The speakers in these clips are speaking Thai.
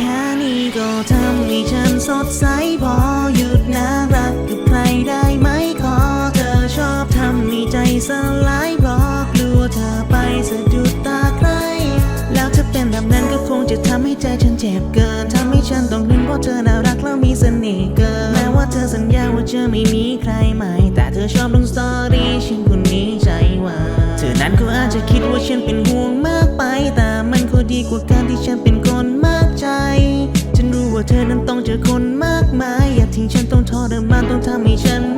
ค่นี้ก็ทำให้ฉันสดใสพอหยุดน่ารักกับใครได้ไหมขอเธอชอบทำให้ใจสลายเพราะกลัวเธอไปสะดุดตาใคร แล้วถ้าเป็นแบบนั้นก็คงจะทำให้ใจฉันเจ็บเกินทำให้ฉันต้องหึงเพราะเธอน่ารักแล้วมีเสน่ห์เกินแม้ว่าเธอสัญญาว่าจะไม่มีใครใหม่ แต่เธอชอบลงสตอรี่ฉันคนนี้ใจว่า เธอนั้นก็อาจจะคิดว่าฉันเป็นห่วงมากไปแต่มันก็ดีกว่ากัน มานต้องทำให้ฉัน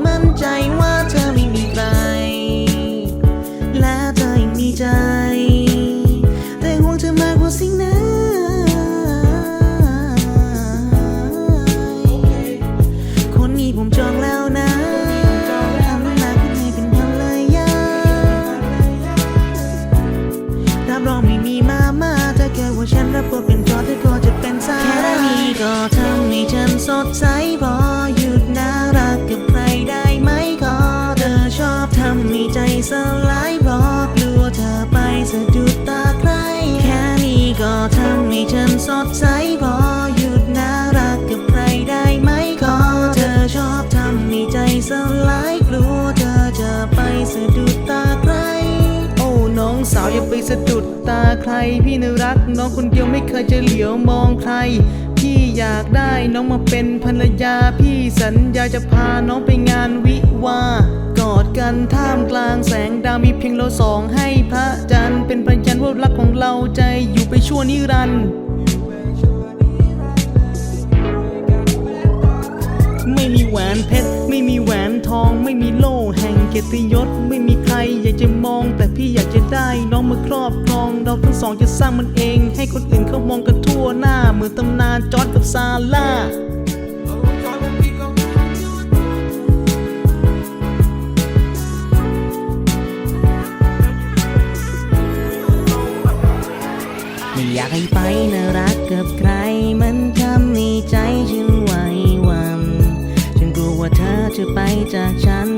สลายราะกลัวเธอไปสะดุดตาใคร แค่นี้ก็ทำให้ฉันสดใสพอหยุดน่ารักกับใครได้ไหมขอเธอชอบทำให้ใจสลายกลัวเธอจะไปสะดุดตาใคร โอ้น้องสาวอย่าไปสะดุดตาใคร พี่น่ารักน้องคนเดียวไม่เคยจะเหลียวมองใครพี่อยากได้น้องมาเป็นภรรยา พี่สัญญาจะพาน้องไปงานวิวา กันท่ามกลางแสงดาวมีเพียงเราสองให้พระจันทร์เป็นพยานว่ารักของเราใจอยู่ไปชั่วนิรันดร์ไม่มีแหวนเพชรไม่มีแหวนทอง ไม่มีโล่แห่งเกียรติยศ ไม่มีใครอยากจะมอง แต่พี่อยากจะได้น้องมาครอบครอง เราทั้งสองจะสร้างมันเอง ให้คนอื่นเขามองกันทั่วหน้าเหมือนตำนานจอร์ดกับซาร่า ไม่อยากให้ไปน่ารักกับใคร มันทำให้ใจฉันไหววันฉันกลัวว่าเธอจะไปจากฉัน